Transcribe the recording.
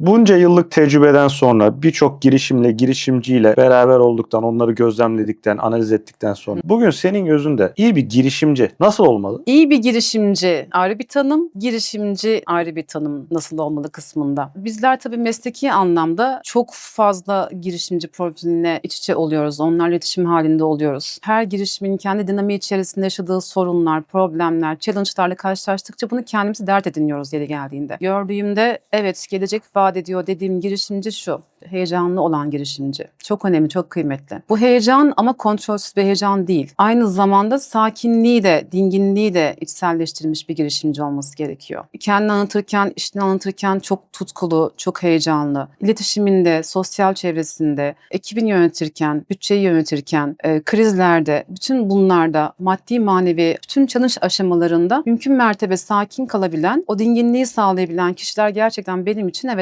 Bunca yıllık tecrübeden sonra birçok girişimle, girişimciyle beraber olduktan, onları gözlemledikten, analiz ettikten sonra bugün senin gözünde iyi bir girişimci nasıl olmalı? İyi bir girişimci ayrı bir tanım, girişimci ayrı bir tanım nasıl olmalı kısmında. Bizler tabii mesleki anlamda çok fazla girişimci profiline iç içe oluyoruz. Onlarla iletişim halinde oluyoruz. Her girişimin kendi dinamiği içerisinde yaşadığı sorunlar, problemler, challenge'larla karşılaştıkça bunu kendimizi dert ediniyoruz yeri geldiğinde. Gördüğümde evet gelecek vaat ediyor dediğim girişimci şu. Heyecanlı olan girişimci. Çok önemli, çok kıymetli. Bu heyecan ama kontrolsüz bir heyecan değil. Aynı zamanda sakinliği de, dinginliği de içselleştirilmiş bir girişimci olması gerekiyor. Kendini anlatırken, işini anlatırken çok tutkulu, çok heyecanlı. İletişiminde, sosyal çevresinde, ekibini yönetirken, bütçeyi yönetirken, e, krizlerde, bütün bunlarda maddi manevi, bütün challenge aşamalarında mümkün mertebe sakin kalabilen, o dinginliği sağlayabilen kişiler gerçekten benim için evet